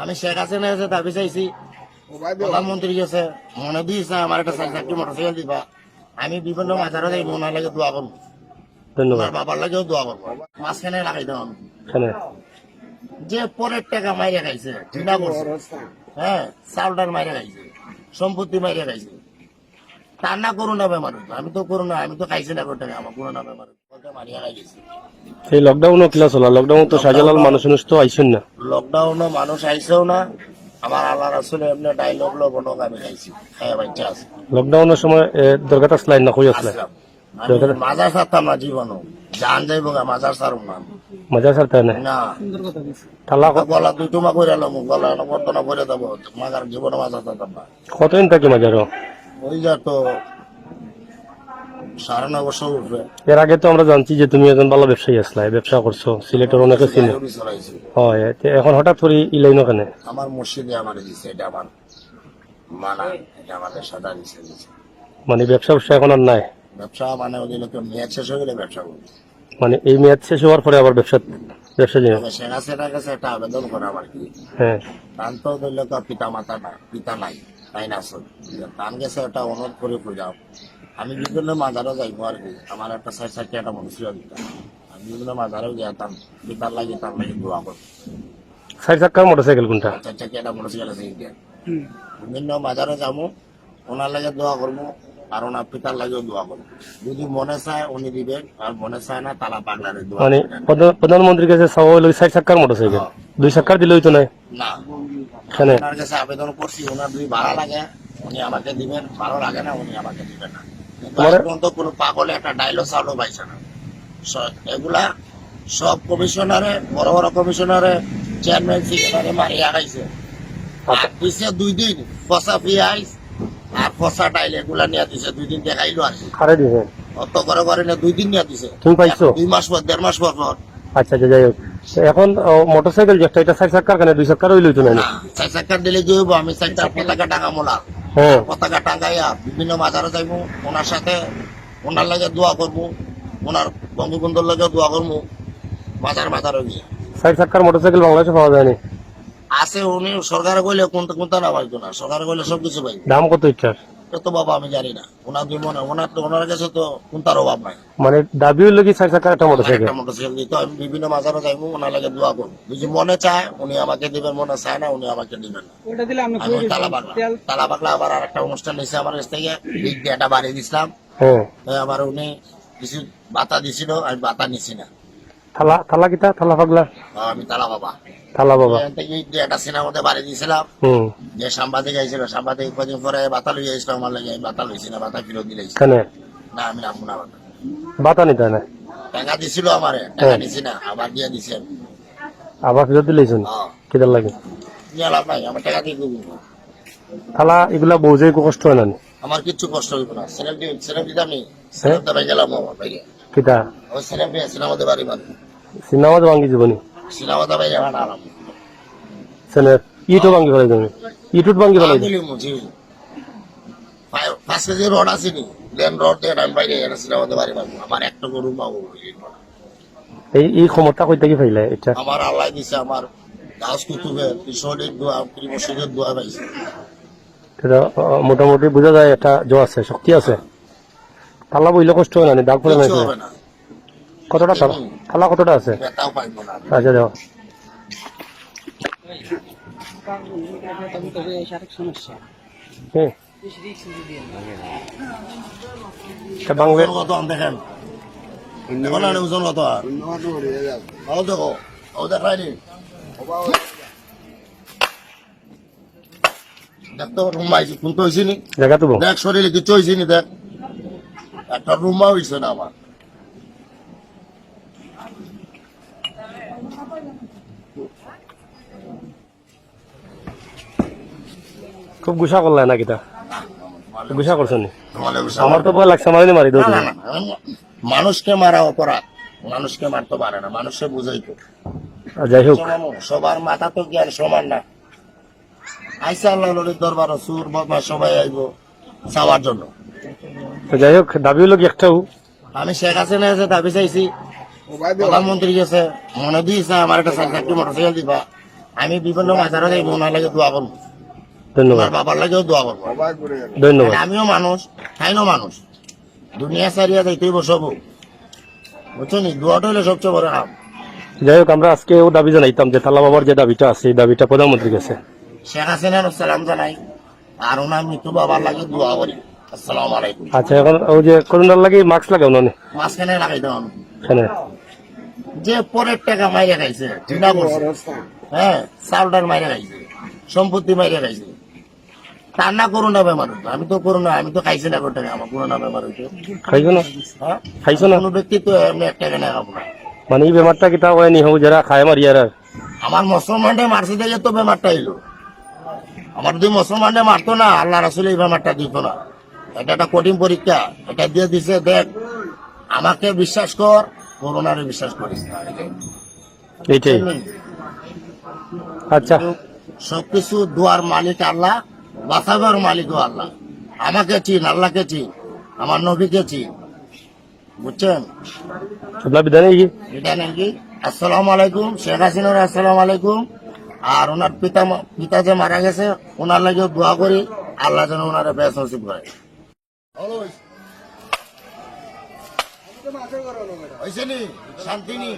আমি শেখ হাসিনা আছে দাবি চাইছি। প্রধানমন্ত্রী আছে মনে দিয়েছে আমার একটা চারটি মোটরসাইকেল দিবা। আমি বিভিন্ন মাজারে যাই লাগে দোয়া করব ধন্যবাদ। বাবার লাগেও দোয়া করব মাঝখানে লাগাই আমি। যে পরের টাকা মাইরে খাইছে চিন্তা করছে। হ্যাঁ চাউলটার মাইরে খাইছে সম্পত্তি মাইরে খাইছে। না করোনা বেমার। আমি তো করোনা আমি তো খাইছি না টাকা আমার করোনা বেমার এই লকডাউনও কিলা চলা লকডাউন তো শাহজালাল মানুষ তো আইসেন না। লকডাউনে মানুষ আইসেও না। আমার আল্লাহ রাসুলে এমনি ডাইলগ লো বনক আমি খাইছি খাইয়া বাচ্চা আছে। লকডাউনের সময় দরকার আসলাই না কই আসলাই মাজার ছাড়তাম না জীবনও। জান যাইব মাজার না মজা সারতে না? না। তালা গলা দুই টুমা করে এলাম গলা বর্তনা করে দেবো। মাজার জীবনে মাজার ছাড়তাম না। কতদিন থাকি মাজারও? ওই যা তো সাড়ে নয় বছর উঠবে। এর আগে তো আমরা জানছি যে তুমি একজন ভালো ব্যবসায়ী আসলাই ব্যবসা করছ সিলেটের অনেকে চিনে। হয় এখন হঠাৎ করে ইলাইন কেনে আমার মসজিদে আমার দিছে এটা আমার মানা এটা সাদা দিছে। মানে ব্যবসা ব্যবসা এখন আর নাই? ব্যবসা মানে ওই লোক মেয়াদ শেষ হয়ে গেলে ব্যবসা করবে। মানে এই মেয়াদ শেষ হওয়ার পরে আবার ব্যবসা ব্যবসা তবে শেখ হাসিনার কাছে একটা আবেদন করা আমার কি? হ্যাঁ। তো ধরল তো পিতা মাতা না পিতা নাই। না আসল গেছে একটা অনুরোধ করে পূজাও আমি বিভিন্ন মাজারও যাইবো আর কি। আমার একটা সাইড সাইডে একটা মনুষ্য আমি বিভিন্ন মাজারেও যেতাম পিতার লাগে তার লাগে দোয়া করতাম চার চাক্কার মোটরসাইকেল কোনটা? চার চারটে একটা মনুষ্য আছে ইন্ডিয়া বিভিন্ন মাজারে যাব। ওনার লাগে দোয়া করব আর ওনার পিতার লাগেও দোয়া করব। যদি মনে চায় উনি দিবেন আর মনে চায় না তালা পাগলারে দোয়া মানে প্রধানমন্ত্রীর কাছে হইল চার চাক্কার মোটরসাইকেল? দুই চাক্কার দিলে হইতো নাই না। ওনার কাছে আবেদন করছি ওনার যদি ভাড়া লাগে উনি আমাকে দিবেন। ভালো লাগে না উনি আমাকে দিবেন না। কিন্তু তোমার- কোনো পাগলে একটা ডাইলগ চালও পাইছে না। এগুলা সব কমিশনারে বড় বড় কমিশনারে চেয়ারম্যান সেক্রেটারি মারিয়া খাইছে। আর দিছে দুই দিন ফসা আর ফসা ডাইল এগুলা নিয়ে দিছে দুই দিন দেখাইলো আর কি। খারে দিছে। অত করে করে না দুই দিন নিয়ে দিছে। দুই মাস পর দেড় মাস পর পর আচ্ছা আচ্ছা যাই হোক। এখন মোটরসাইকেল যেটা এটা চার চাক্কার কেন? দুই চাক্কার হইল তো না না চার চারটা দিলে কি হইব? আমি চারটা পতাকা টাঙা মোলা হ্যাঁ। পতাকা টাঙ্গাইয়া বিভিন্ন মাজারে যাইবো ওনার সাথে ওনার লাগে দোয়া করব ওনার বঙ্গবন্ধুর লাগে দোয়া করব মাজার মাজারে গিয়ে। চার চাক্কার মোটরসাইকেল বাংলাদেশে পাওয়া যায়নি? আছে উনি সরকারে কইলে কোনটা কোনটা না পাইতো না সরকারে কইলে সব কিছু পাই দাম কত ইটার তো বাবা আমি জানি না। ওনার দুই মনে ওনার তো ওনার কাছে তো কোনটার অভাব নাই। মানে দাবি হইল কি চার একটা মোটরসাইকেল একটা মোটরসাইকেল দিতে আমি বিভিন্ন মাজারে যাইবো ওনার লাগে দোয়া করব। যদি মনে চায় উনি আমাকে দিবেন মনে চায় না উনি আমাকে দিবেন ওটা দিলে আমি তালা পাগলা তালা পাগলা আবার আর একটা অনুষ্ঠান নিয়েছে আমার কাছ থেকে। একটা বাড়ি দিছিলাম। হ্যাঁ। তাই আবার উনি কিছু বাতা দিছিল আমি বাতা নিছি না। থালা থালা কিতা থালা পাগলা? আমি তালা বাবা। থালা বাবা। একটা সিনেমাতে বাড়ি দিয়েছিলাম যে সাংবাদিক আইছিল সাংবাদিক কদিন পরে বাতা লইয়া আসলাম আমার লাগে আমি বাতা লইছি না বাতা ফিরত দিলে এখানে না আমি নামবো না বাতা বাতা নিতে না? টাকা দিছিল আমারে টাকা নিছি না আবার দিয়ে দিছি। আবার ফেরত দিলেছেন হ্যাঁ। লাগে? নিয়ে লাভ নাই আমার টাকা দিয়ে থালা এগুলা বউজে কষ্ট হয় না? আমার কিচ্ছু কষ্ট হইব না। সিনেমা দিতাম নি সিনেমাতে ভাই গেলাম আমার ভাইয়া। ওই সিনেমা সিনেমাতে বাড়ি বাড়ি সিনেমা ভাঙ্গি জীবনী। সিনেমাতে ভাই যাবা না আরাম সেনে ইটও ভাঙ্গি ফেলাই তুমি। ইটুট ভাঙ্গি ফেলাই পাঁচ কেজি রড আছে নি দেন রড আমি বাইরে সিনেমাতে বাড়ি বাড়ি আমার একটা গরু পাবো এই এই ক্ষমতা কই থেকে ফাইলে এটা? আমার আল্লাহ দিছে আমার গাছ কুতুবের ঈশ্বরের দোয়া মসজিদের দোয়া পাইছে। মোটামুটি বোঝা যায় একটা জো আছে শক্তি আছে। থালা বইলে কষ্ট হয় না দাগ পড়ে না। কতটা থালা? কতটা আছে? আচ্ছা যাও। বাংলা দেখেন? ওজন কত? দেখো। তো রুম আইছি কোন তো হয়েছি জায়গা তো দেখ শরীরে কিছু হয়েছি নি দেখ। একটা রুমা হয়েছে না আমার। খুব গুসা করলাই না কিতা? গুসা করছ নি আমার তো ভয় লাগছে মারি মারি না, মানুষকে মারা অপরাধ। মানুষকে মারতে পারে না মানুষে বুঝাই তো। আর যাই হোক। সবার মাথা তো জ্ঞান সমান না। আইসা আল্লাহ দরবার সুর বাবা সবাই আইব চাওয়ার জন্য। তো যাই হোক দাবি হলো কি একটাও। আমি শেখ হাসিনা আছে দাবি চাইছি। প্রধানমন্ত্রী গেছে মনে দিয়েছে আমার একটা চারটি মোটরসাইকেল দিবা। আমি বিভিন্ন মাজারে যাইব ওনার লাগে দোয়া করব। ধন্যবাদ। বাবার লাগেও দোয়া করব। ধন্যবাদ। আমিও মানুষ তাইনও মানুষ। দুনিয়া সারিয়া যাইতেই বসবো। বুঝছ নি? দোয়াটা হলে সবচেয়ে বড় কাম যাই হোক আমরা আজকেও দাবি জানাইতাম যে তালা বাবার যে দাবিটা আছে এই দাবিটা প্রধানমন্ত্রীর কাছে। শেখ হাসিনার সালাম জানাই আর ওনার মৃত্যু বাবার লাগে দোয়া করি। আসসালামু আলাইকুম। আচ্ছা এখন ওই যে করোনার লাগে মাস্ক লাগাও না মাঝখানে লাগাই দেওয়ান এখানে যে পরের টাকা মাইরে খাইছে চিনা করছে। হ্যাঁ চাউলটার মাইরে খাইছে সম্পত্তি মাইরে খাইছে। তার না করোনা বেমার হইতো। আমি তো করোনা আমি তো খাইছি না টাকা আমার করোনা বেমার হইতো। খাইছো না? হ্যাঁ? খাইছো না? কোনো ব্যক্তি তো এমনি এক টাকা নেই খাব না। মানে এই বেমারটা কিতা হয় নি হব যারা খায় মারি আর। আমার মুসলমানটা মারছে দেখে তো বেমারটা এলো আমার যদি মুসলমানটা মারতো না আল্লাহ রাসুল এই বেমারটা দিত না। এটা একটা কঠিন পরীক্ষা। এটা দিয়ে দিছে দেখ আমাকে বিশ্বাস কর করোনারে বিশ্বাস করিস না আচ্ছা। সবকিছু দোয়ার মালিক আল্লাহ বাঁচাবার মালিকও আল্লাহ। আমাকে চিন আল্লাহকে চিন আমার নবীকে চিন। বুঝছেন? আসসালামু আলাইকুম শেখ হাসিনার আসসালামু আলাইকুম। আর ওনার পিতা পিতা যে মারা গেছে ওনার লাগেও দোয়া করি আল্লাহ যেন ওনারা বেশ নসিব করে। হয়েছে নি? শান্তি নি?